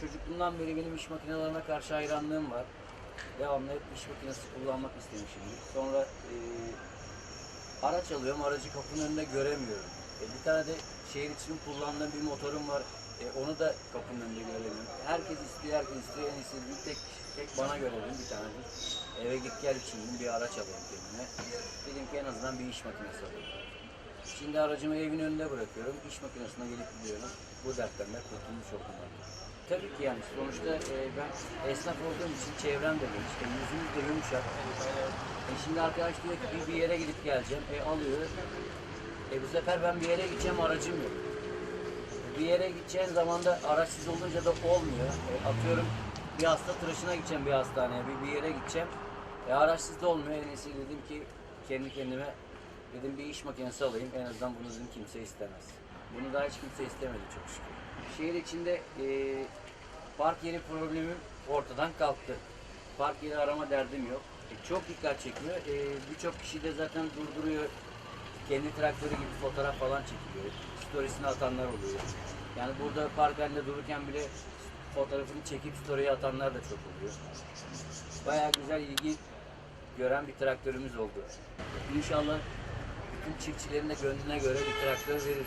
çocukluğumdan beri benim iş makinelerine karşı hayranlığım var. Devamlı hep iş makinesi kullanmak istemişimdir. Sonra e, araç alıyorum, aracı kapının önünde göremiyorum. E, bir tane de şehir için kullandığım bir motorum var. E, onu da kapının önünde göremiyorum. Herkes istiyor, herkes istiyor. En tek, tek bana göre dedim bir tane. Eve git gel için bir araç alayım kendime. Dedim ki en azından bir iş makinesi alayım. Şimdi aracımı evin önünde bırakıyorum. İş makinesine gelip gidiyorum. Bu dertten de kurtulmuş oldum. Tabii ki yani sonuçta e, ben esnaf olduğum için çevrem de geniş. E, yüzümüz de yumuşak. E, şimdi arkadaş diyor ki bir, bir yere gidip geleceğim. E alıyor. E bu sefer ben bir yere gideceğim aracım yok. E, bir yere gideceğin zaman da araçsız olunca da olmuyor. E, atıyorum bir hasta tıraşına gideceğim bir hastaneye, bir, bir yere gideceğim. E, araçsız da olmuyor. En iyisi dedim ki kendi kendime dedim bir iş makinesi alayım. En azından bunu dedim kimse istemez. Bunu daha hiç kimse istemedi çok şükür. Şehir içinde e, park yeri problemim ortadan kalktı. Park yeri arama derdim yok. E, çok dikkat çekiyor. E, Birçok kişi de zaten durduruyor. Kendi traktörü gibi fotoğraf falan çekiliyor. Storiesini atanlar oluyor. Yani burada park halinde dururken bile fotoğrafını çekip story'e atanlar da çok oluyor. Bayağı güzel ilgi gören bir traktörümüz oldu. İnşallah bütün çiftçilerin de gönlüne göre bir traktör verir.